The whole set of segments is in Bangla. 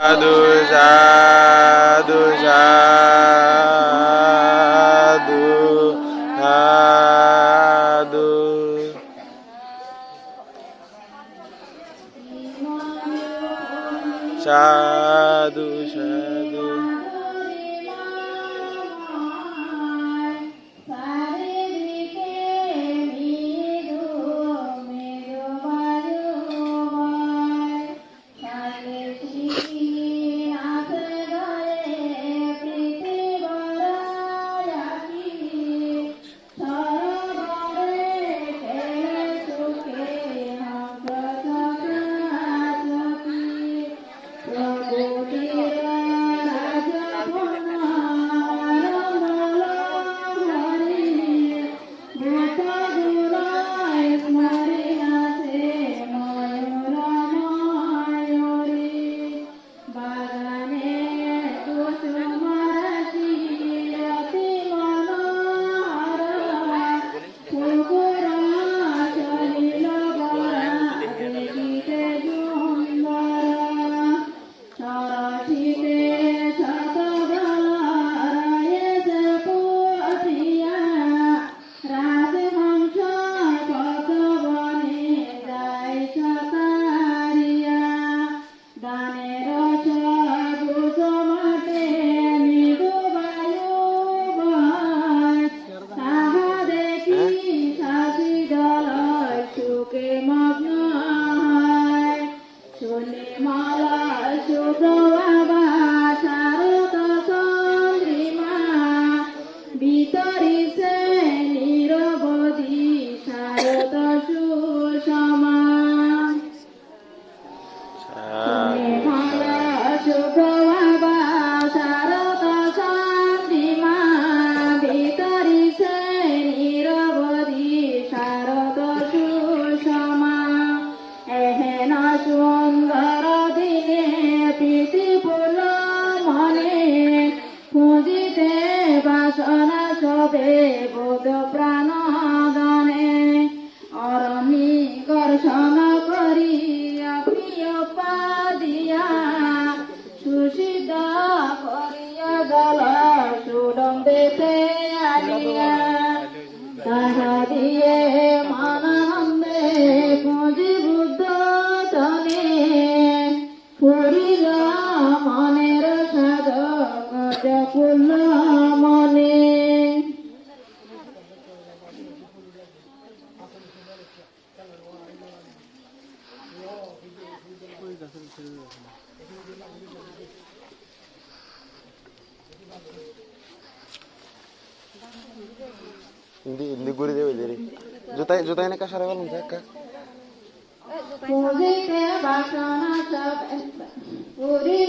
Jado, jado, jado. Jado, jado. বলে মা পদ প্রাণদনে অরমি কর্ষণ করিয়া প্রিয় পাদিয়া সুষিদ করিয়া জল সুডম্বে আনিয়া তাহা দিয়ে hindi hindi guri dewe diri jutai jutai neka sare wal mujak ka Mujhe ke basana sab, puri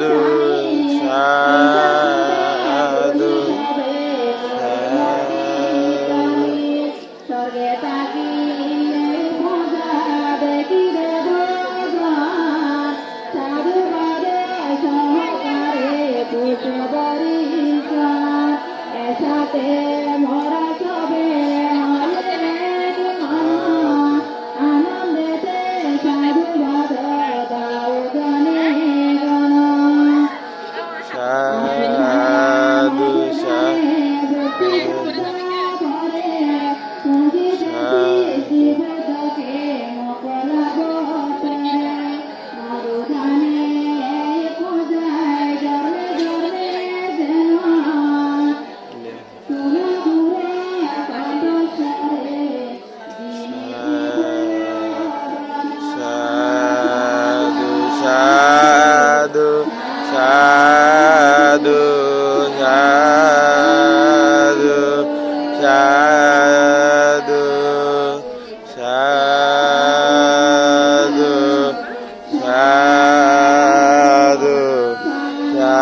the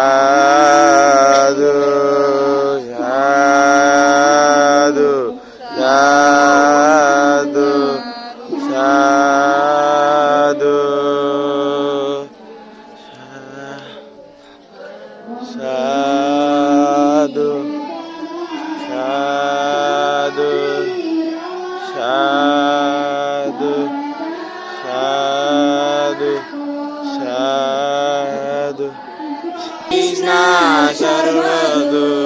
Tchau. সর্বদূর